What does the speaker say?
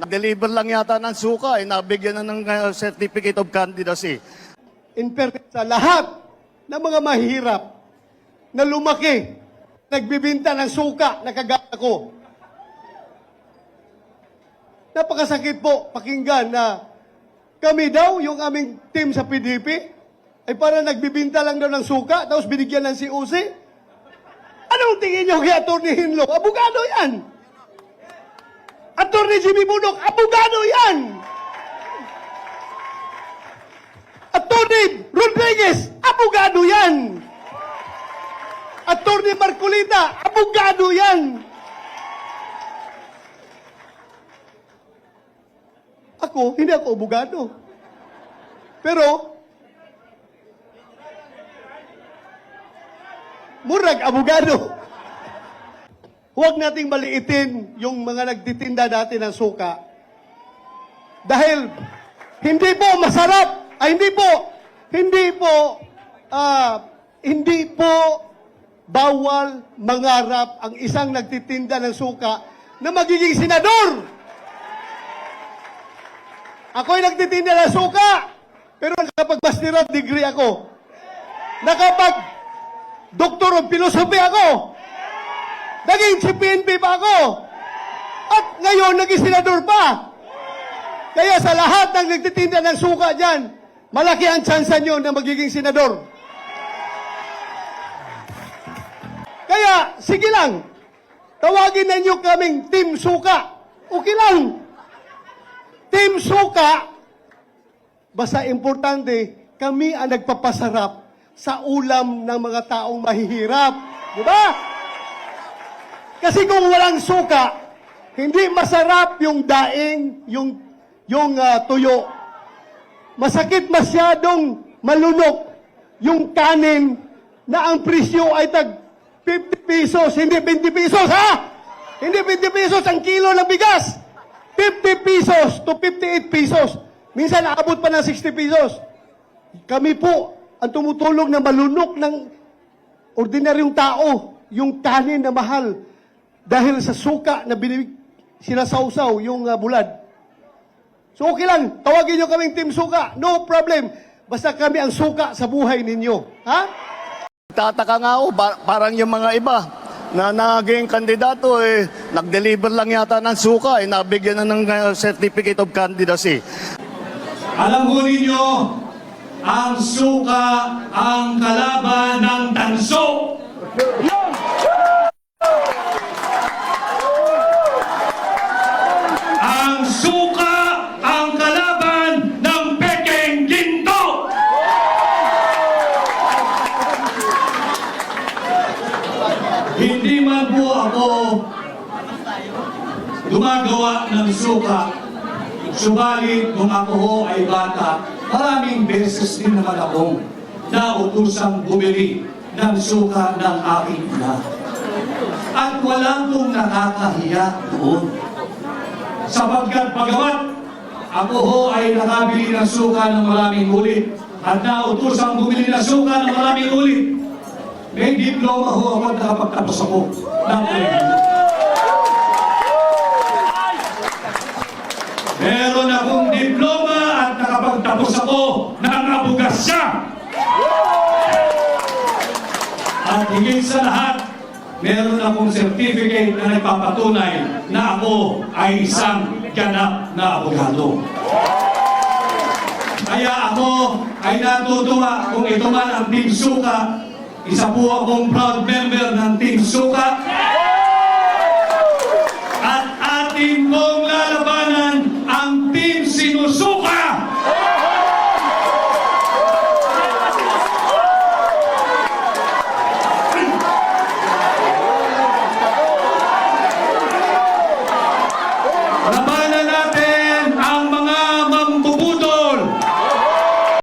Nag-deliver lang yata ng suka, eh, nabigyan na ng uh, certificate of candidacy. in fairness sa lahat ng mga mahirap na lumaki, nagbibinta ng suka na kagaya ko. Napakasakit po pakinggan na kami daw, yung aming team sa PDP, ay para nagbibinta lang daw ng suka, tapos binigyan ng COC. Anong tingin nyo kay Atty. Hinlo? Abogado yan! Atty. Jimmy Bunok, abogado yan! Attorney Rodriguez, abogado yan. Attorney Marcolita, abogado yan. Ako, hindi ako abogado. Pero, murag abogado. Huwag nating maliitin yung mga nagtitinda dati ng suka. Dahil hindi po masarap, ay hindi po, hindi po, ah, hindi po bawal mangarap ang isang nagtitinda ng suka na magiging senador. Ako'y nagtitinda ng suka, pero nakapag-master degree ako. Nakapag Doctor of Philosophy ako. Naging si PNP pa ako. At ngayon, naging senador pa. Kaya sa lahat ng nagtitinda ng suka dyan, malaki ang tsansa nyo na magiging senador. Kaya, sige lang. Tawagin ninyo kaming Team Suka. Okay lang. Team Suka, basta importante, kami ang nagpapasarap sa ulam ng mga taong mahihirap. Di ba? Kasi kung walang suka, hindi masarap yung daing, yung, yung ah, tuyo. Masakit masyadong malunok yung kanin na ang presyo ay tag 50 pesos, hindi 20 pesos, ha? Hindi 20 pesos ang kilo ng bigas. 50 pesos to 58 pesos. Minsan aabot pa ng 60 pesos. Kami po ang tumutulong na malunok ng ordinaryong tao, yung kanin na mahal dahil sa suka na binibig, sinasawsaw yung uh, bulad. So okay lang, tawagin nyo kaming Team Suka, no problem. Basta kami ang suka sa buhay ninyo. Ha? Tataka nga ako, ba- parang yung mga iba na naging kandidato, eh, nag-deliver lang yata ng suka, eh, nabigyan na ng uh, certificate of candidacy. Alam mo ninyo, ang suka ang kalaban ng tanso. Ang suka ang kalaban ng pekeng ginto. Hindi man po ako gumagawa ng suka Subalit, nung ako ho ay bata, maraming beses din naman akong nautosang bumili ng suka ng aking ina. At walang kong nakakahiya doon. Sapagkat pagamat ako ho ay nakabili ng suka ng maraming ulit at nautosang bumili ng suka ng maraming ulit. May diploma ho ako at nakapagtapos ako. Meron akong diploma at nakapagtapos ako ng abugasya. At higit sa lahat, meron akong certificate na nagpapatunay na ako ay isang ganap na abogado. Kaya ako ay natutuwa kung ito man ang Team Suka. Isa po akong proud member ng Team Suka.